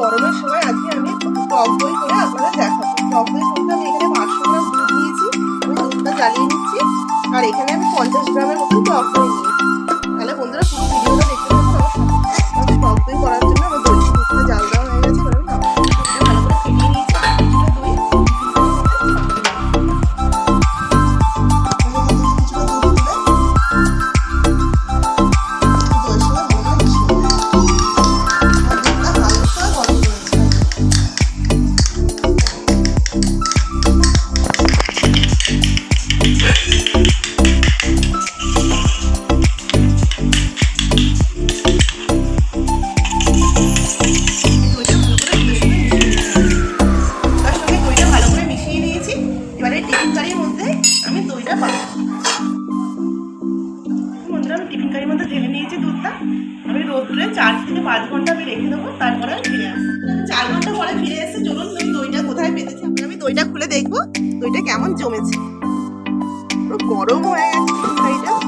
গরমের সময় আজকে আমি টক দই করে আপনাদের দেখাবো। টক দই করতে আমি এখানে পাঁচশো গ্রাম দুধ নিয়েছি। আমি দুধটা জ্বালিয়ে নিচ্ছি। আর এখানে আমি পঞ্চাশ গ্রামের মতো টক দই টিফিন কারির মধ্যে আমি দইটা পাবো বন্ধুরা, আমি টিফিন কারির মধ্যে ঢেলে নিয়েছি দুধটা। আমি রোদ্রে চার থেকে পাঁচ ঘণ্টা আমি রেখে দেবো, তারপরে আমি ফিরে আসব। চার ঘণ্টা পরে ফিরে এসে চলুন তুমি দইটা কোথায় পেতেছি? আমি দইটা খুলে দেখব, দইটা কেমন জমেছে। পুরো গরম হয়ে গেছে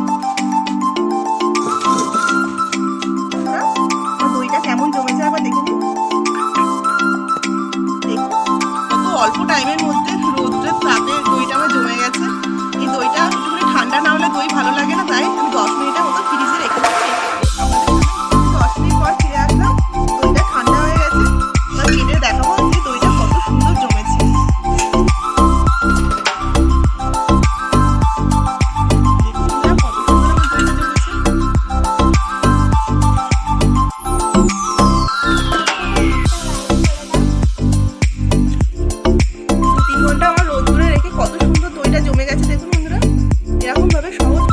আমার দইটা কেমন জমেছে একবার দেখে নিন। অল্প টাইমের দুধটা রাতে দুইটা জমে গেছে দেখুন বন্ধুরা। এরকমভাবে সহজ